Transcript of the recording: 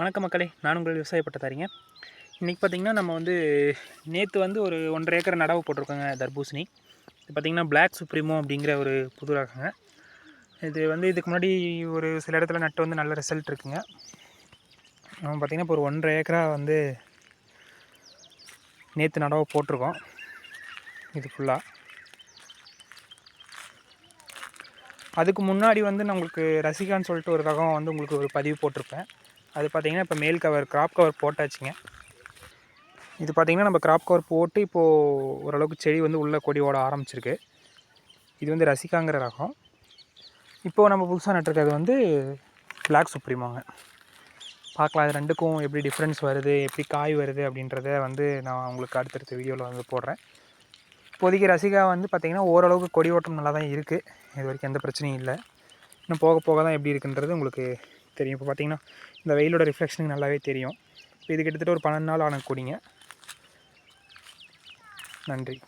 வணக்கம் மக்களே நான் உங்கள் விவசாய பட்டதாரிங்க. இன்றைக்கி பார்த்திங்கன்னா நம்ம வந்து நேற்று வந்து ஒரு ஒன்றரை ஏக்கர் நடவு போட்டிருக்கோங்க தர்பூசணி. இது பார்த்திங்கன்னா பிளாக் சுப்ரீமோ அப்படிங்கிற ஒரு புது ரகங்க. இது வந்து இதுக்கு முன்னாடி ஒரு சில இடத்துல நட்டு வந்து நல்ல ரிசல்ட் இருக்குங்க. நம்ம பார்த்திங்கன்னா இப்போ ஒரு ஒன்றரை ஏக்கராக வந்து நேற்று நடவு போட்டிருக்கோம். இது ஃபுல்லாக அதுக்கு முன்னாடி வந்து நான் உங்களுக்கு ரசிகான்னு சொல்லிட்டு ஒரு ரகம் வந்து உங்களுக்கு ஒரு பதிவு போட்டிருப்பேன். அது பார்த்திங்கன்னா இப்போ மேல் கவர் கிராப் கவர் போட்டாச்சுங்க. இது பார்த்திங்கன்னா நம்ம கிராப் கவர் போட்டு இப்போது ஓரளவுக்கு செடி வந்து உள்ளே கொடி ஓட ஆரம்பிச்சிருக்கு. இது வந்து ரசிகாங்கிற ரகம். இப்போது நம்ம புதுசாக நட்டுருக்கிறது வந்து பிளாக் சுப்ரீமோங்க. பார்க்கலாம் அது ரெண்டுக்கும் எப்படி டிஃப்ரென்ஸ் வருது எப்படி காய் வருது அப்படின்றத வந்து நான் உங்களுக்கு அடுத்தடுத்த வீடியோவில் வந்து போடுறேன். இப்போதைக்கு ரசிகா வந்து பார்த்திங்கன்னா ஓரளவுக்கு கொடி ஓட்டம் நல்லா தான் இருக்குது இது வரைக்கும் எந்த பிரச்சனையும் இல்லை. இன்னும் போக போக தான் எப்படி இருக்குன்றது உங்களுக்கு தெரியும். இப்போ பார்த்தீங்கன்னா இந்த வெயிலோட ரிஃப்ளெக்ஷனுக்கு நல்லாவே தெரியும். இப்போ இது கிட்டத்தட்ட ஒரு பன்னெண்டு நாள் ஆன கொடிங்க. நன்றி.